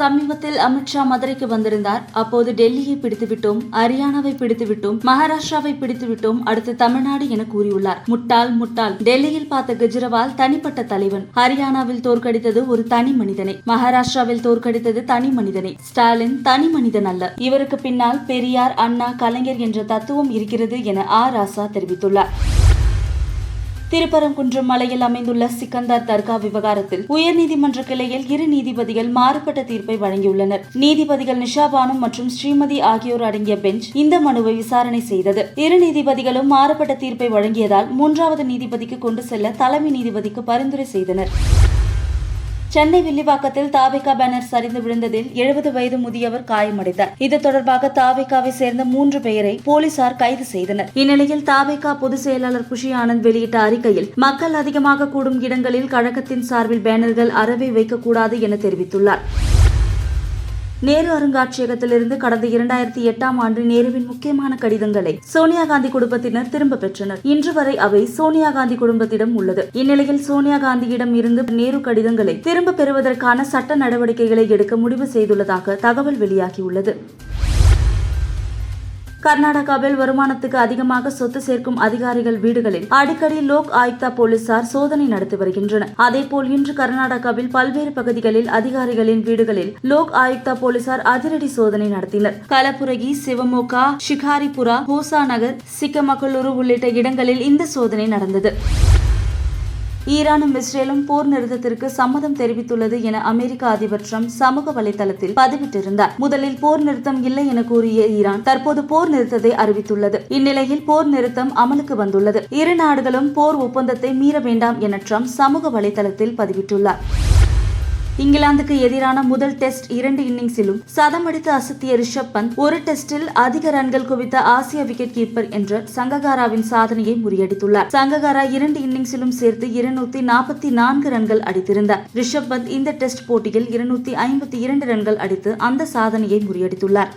சமீபத்தில் அமித்ஷா மதுரைக்கு வந்திருந்தார். அப்போது டெல்லியை பிடித்துவிட்டோம் ஹரியானாவை பிடித்துவிட்டோம் மகாராஷ்டிராவை பிடித்துவிட்டோம் அடுத்து தமிழ்நாடு என கூறியுள்ளார். முட்டாள் முட்டாள். டெல்லியில் பார்த்த கெஜ்ரிவால் தனிப்பட்ட தலைவன். ஹரியானாவில் தோற்கடித்தது ஒரு தனி மனிதனை. மகாராஷ்டிராவில் தோற்கடித்தது தனி மனிதனை. ஸ்டாலின் தனி மனிதன் அல்ல. இவருக்கு பின்னால் பெரியார் அண்ணா கலைஞர் என்ற தத்துவம் இருக்கிறது என ஆ ராசா தெரிவித்துள்ளார். திருப்பரங்குன்றம் மலையில் அமைந்துள்ள சிக்கந்தார் தர்கா விவகாரத்தில் உயர்நீதிமன்ற கிளையில் இரு நீதிபதிகள் மாறுபட்ட தீர்ப்பை வழங்கியுள்ளனர். நீதிபதிகள் நிஷாபானு மற்றும் ஸ்ரீமதி ஆகியோர் அடங்கிய பெஞ்ச் இந்த மனுவை விசாரணை செய்தது. இரு நீதிபதிகளும் மாறுபட்ட தீர்ப்பை வழங்கியதால் மூன்றாவது நீதிபதிக்கு கொண்டு செல்ல தலைமை நீதிபதிக்கு பரிந்துரை செய்தனர். சென்னை வில்லிவாக்கத்தில் தாவேகா பேனர் சரிந்து விழுந்ததில் எழுபது வயது முதியவர் காயமடைந்தார். இது தொடர்பாக தாவேகாவை சேர்ந்த மூன்று பெயரை போலீசார் கைது செய்தனர். இந்நிலையில் தாவேகா பொதுச் செயலாளர் குஷி ஆனந்த் வெளியிட்ட அறிக்கையில் மக்கள் அதிகமாக கூடும் இடங்களில் கழகத்தின் சார்பில் பேனர்கள் அறவே வைக்கக்கூடாது என தெரிவித்துள்ளார். நேரு அருங்காட்சியகத்திலிருந்து கடந்த இரண்டாயிரத்தி எட்டாம் ஆண்டு நேருவின் முக்கியமான கடிதங்களை சோனியா காந்தி குடும்பத்தினர் திரும்ப பெற்றனர். இன்று வரை அவை சோனியா காந்தி குடும்பத்திடம் உள்ளது. இந்நிலையில் சோனியா காந்தியிடம் இருந்து நேரு கடிதங்களை திரும்ப பெறுவதற்கான சட்ட நடவடிக்கைகளை எடுக்க முடிவு செய்துள்ளதாக தகவல் வெளியாகியுள்ளது. கர்நாடகாவில் வருமானத்துக்கு அதிகமாக சொத்து சேர்க்கும் அதிகாரிகள் வீடுகளில் அடிக்கடி லோக் ஆயுக்தா போலீசார் சோதனை நடத்தி வருகின்றனர். அதேபோல் இன்று கர்நாடகாவில் பல்வேறு பகுதிகளில் அதிகாரிகளின் வீடுகளில் லோக் ஆயுக்தா போலீசார் அதிரடி சோதனை நடத்தினர். கலபுரகி சிவமோகா ஷிகாரிபுரா ஹோசா நகர் சிக்கமகளூரு உள்ளிட்ட இடங்களில் இந்த சோதனை நடந்தது. ஈரானும் இஸ்ரேலும் போர் நிறுத்தத்திற்கு சம்மதம் தெரிவித்துள்ளது என அமெரிக்க அதிபர் ட்ரம்ப் சமூக வலைதளத்தில் பதிவிட்டிருந்தார். முதலில் போர் நிறுத்தம் இல்லை என கூறிய ஈரான் தற்போது போர் நிறுத்தத்தை அறிவித்துள்ளது. இந்நிலையில் போர் நிறுத்தம் அமலுக்கு வந்துள்ளது. இரு நாடுகளும் போர் ஒப்பந்தத்தை மீற வேண்டாம் என ட்ரம்ப் சமூக வலைதளத்தில் பதிவிட்டுள்ளார். இங்கிலாந்துக்கு எதிரான முதல் டெஸ்ட் இரண்டு இன்னிங்ஸிலும் சதம் அடித்து அசத்திய ரிஷப் பந்த் ஒரு டெஸ்டில் அதிக ரன்கள் குவித்த ஆசிய விக்கெட் கீப்பர் என்ற சங்ககாராவின் சாதனையை முறியடித்துள்ளார். சங்ககாரா இரண்டு இன்னிங்ஸிலும் சேர்த்து இருநூத்தி நாற்பத்தி நான்கு ரன்கள் அடித்திருந்தார். ரிஷப் பந்த் இந்த டெஸ்ட் போட்டியில் இருநூத்தி ஐம்பத்தி இரண்டு ரன்கள் அடித்து அந்த சாதனையை முறியடித்துள்ளார்.